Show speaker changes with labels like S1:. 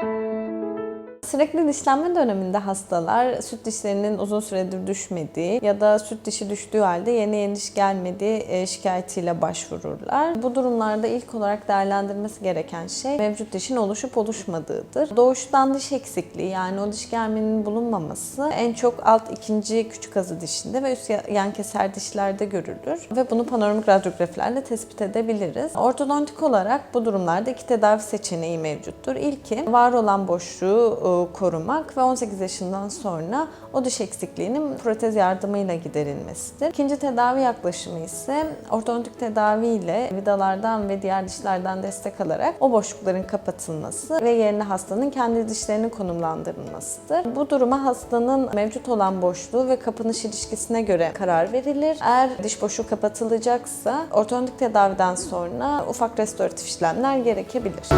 S1: thank you Sürekli dişlenme döneminde hastalar süt dişlerinin uzun süredir düşmediği ya da süt dişi düştüğü halde yeni yeni diş gelmediği e, şikayetiyle başvururlar. Bu durumlarda ilk olarak değerlendirmesi gereken şey mevcut dişin oluşup oluşmadığıdır. Doğuştan diş eksikliği yani o diş gelmenin bulunmaması en çok alt ikinci küçük azı dişinde ve üst yan keser dişlerde görülür ve bunu panoramik radyograflerle tespit edebiliriz. Ortodontik olarak bu durumlarda iki tedavi seçeneği mevcuttur. İlki var olan boşluğu e, korumak ve 18 yaşından sonra o diş eksikliğinin protez yardımıyla giderilmesidir. İkinci tedavi yaklaşımı ise ortodontik tedavi ile vidalardan ve diğer dişlerden destek alarak o boşlukların kapatılması ve yerine hastanın kendi dişlerinin konumlandırılmasıdır. Bu duruma hastanın mevcut olan boşluğu ve kapanış ilişkisine göre karar verilir. Eğer diş boşluğu kapatılacaksa ortodontik tedaviden sonra ufak restoratif işlemler gerekebilir.